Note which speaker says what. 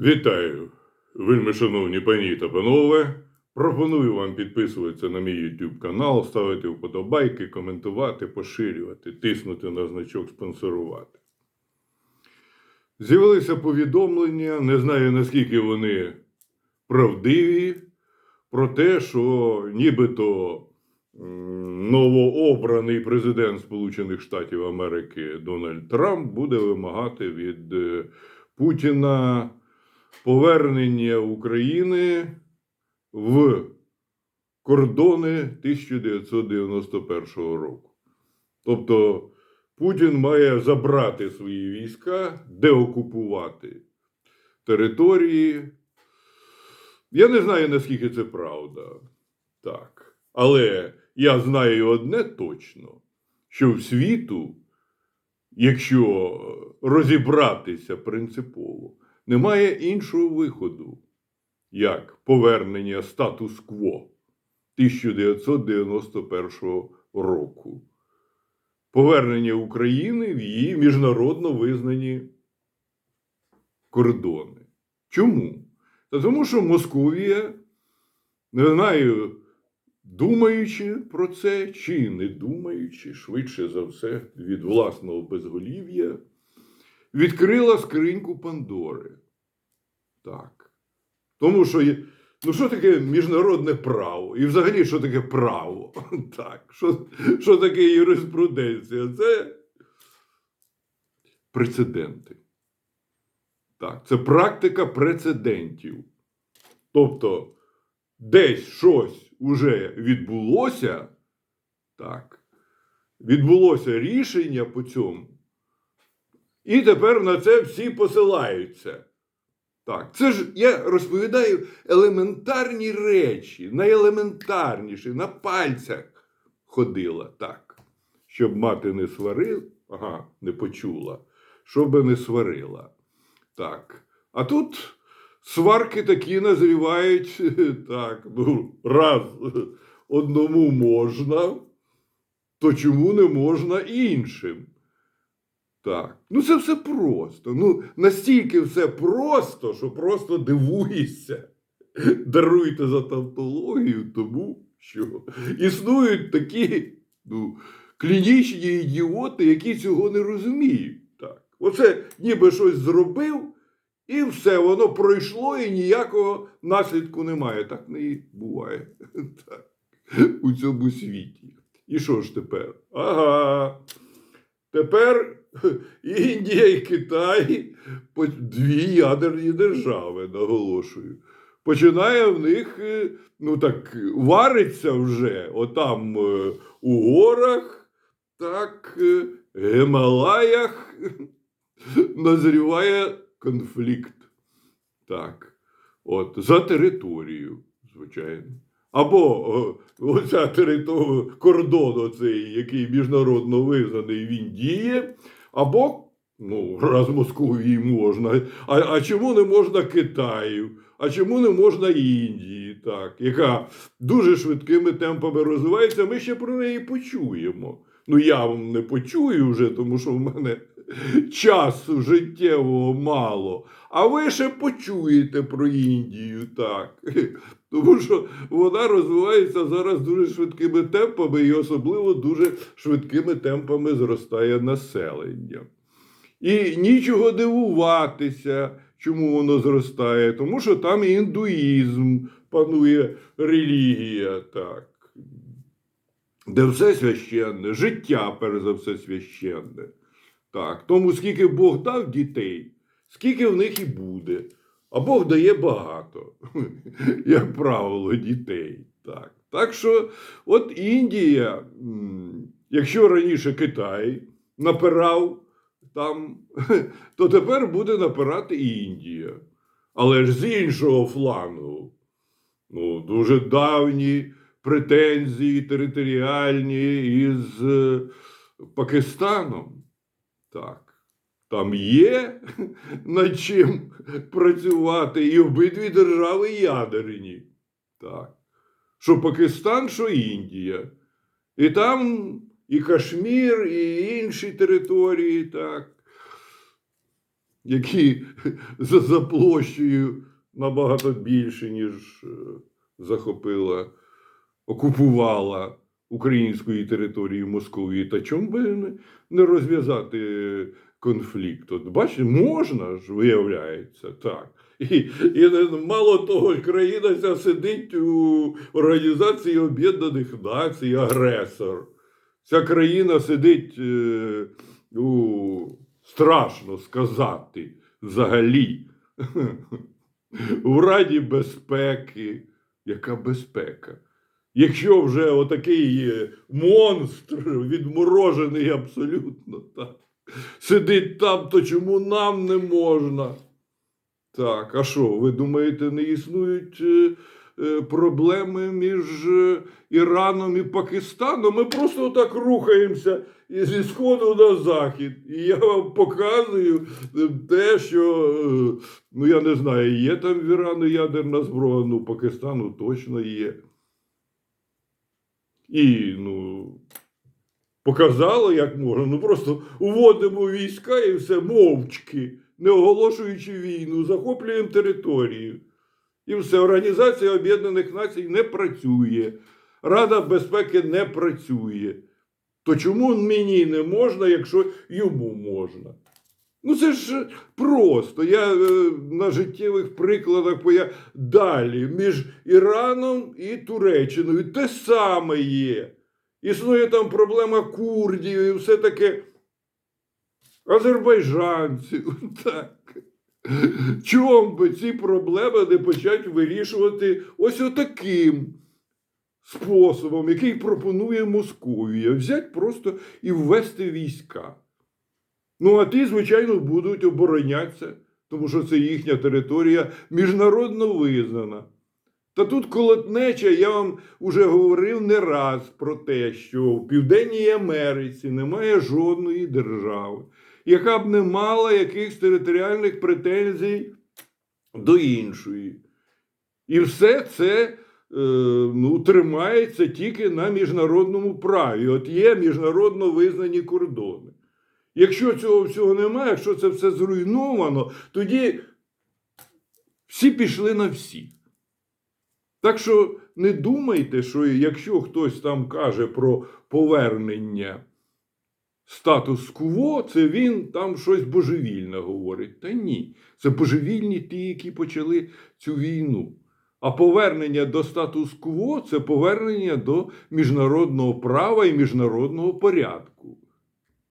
Speaker 1: Вітаю, вельми шановні пані та панове. Пропоную вам підписуватися на мій YouTube канал, ставити вподобайки, коментувати, поширювати, тиснути на значок спонсорувати. З'явилися повідомлення, не знаю наскільки вони правдиві, про те, що нібито новообраний президент Сполучених Штатів Америки Дональд Трамп буде вимагати від е, Путіна повернення України в кордони 1991 року. Тобто Путін має забрати свої війська, деокупувати території. Я не знаю, наскільки це правда. Так. Але я знаю одне точно, що в світу, якщо розібратися принципово, немає іншого виходу, як повернення статус-кво 1991 року. Повернення України в її міжнародно визнані кордони. Чому? Та тому, що Московія, не знаю, думаючи про це чи не думаючи, швидше за все, від власного безголів'я, відкрила скриньку Пандори. Так. Тому що ну, що таке міжнародне право? І взагалі, що таке право? Так. Що, що таке юриспруденція? Це прецеденти. Так, це практика прецедентів. Тобто, десь щось уже відбулося, так, відбулося рішення по цьому. І тепер на це всі посилаються. Так, це ж я розповідаю елементарні речі, найелементарніші, на пальцях ходила так, щоб мати не сварила, ага, не почула, щоб не сварила. Так. А тут сварки такі назрівають, так, ну, раз одному можна, то чому не можна іншим? Так. Ну це все просто. Ну, настільки все просто, що просто дивуєшся. Даруйте за тавтологію, тому що існують такі ну, клінічні ідіоти, які цього не розуміють. Так. Оце ніби щось зробив, і все, воно пройшло, і ніякого наслідку немає. Так не буває так. у цьому світі. І що ж тепер? Ага. Тепер Індія і Китай дві ядерні держави, наголошую. Починає в них, е, ну так, вариться вже отам е, у горах, так, е, Гималаях назріває конфлікт. Так. От, за територію, звичайно. Або оця територія, кордон оцей, який міжнародно визнаний, він діє, або, ну, раз Московії можна, а, а чому не можна Китаю? А чому не можна Індії, так, яка дуже швидкими темпами розвивається, ми ще про неї почуємо. Ну, я вам не почую вже, тому що в мене часу життєвого мало. А ви ще почуєте про Індію, так. Тому що вона розвивається зараз дуже швидкими темпами, і особливо дуже швидкими темпами зростає населення. І нічого дивуватися, чому воно зростає, тому що там індуїзм панує релігія, так. Де все священне, життя, перш за все, священне. Так, тому скільки Бог дав дітей, скільки в них і буде. А Бог дає багато, як правило, дітей. Так, так що, от Індія, якщо раніше Китай напирав там, то тепер буде напирати Індія. Але ж з іншого флангу, ну, дуже давні претензії територіальні із е, Пакистаном. Так. Там є над чим працювати, і обидві держави ядерні. Так. Що Пакистан, що Індія. І там і Кашмір, і інші території, так. які за, за площею набагато більше, ніж е, захопила, окупувала української території Московії. Та чому би не, не розв'язати конфлікт? От бачите, можна ж, виявляється, так. І, і мало того, країна ця сидить у Організації Об'єднаних Націй, агресор. Ця країна сидить е, у страшно сказати взагалі. В Раді безпеки. Яка безпека? Якщо вже отакий е, монстр, відморожений абсолютно, так, сидить там, то чому нам не можна? Так, а що, ви думаєте, не існують е, е, проблеми між е, Іраном і Пакистаном? Ми просто так рухаємося зі сходу на захід. І я вам показую те, що, ну я не знаю, є там в Ірану ядерна зброя, ну Пакистану точно є. І, ну, показало, як можна. Ну просто уводимо війська і все мовчки, не оголошуючи війну, захоплюємо територію. І все, Організація Об'єднаних Націй не працює. Рада безпеки не працює. То чому мені не можна, якщо йому можна? Ну це ж просто. Я е, на життєвих прикладах поя... далі між Іраном і Туреччиною те саме є. Існує там проблема курдів і все таке. Азербайджанців. Так. Чом би ці проблеми не почати вирішувати ось отаким способом, який пропонує Московія, взяти просто і ввести війська. Ну, а ті, звичайно, будуть оборонятися, тому що це їхня територія міжнародно визнана. Та тут колотнеча, я вам уже говорив не раз про те, що в Південній Америці немає жодної держави, яка б не мала якихось територіальних претензій до іншої. І все це е, ну, тримається тільки на міжнародному праві. От є міжнародно визнані кордони. Якщо цього всього немає, якщо це все зруйновано, тоді всі пішли на всіх. Так що не думайте, що якщо хтось там каже про повернення статус-кво, це він там щось божевільне говорить. Та ні, це божевільні ті, які почали цю війну. А повернення до статус-кво це повернення до міжнародного права і міжнародного порядку.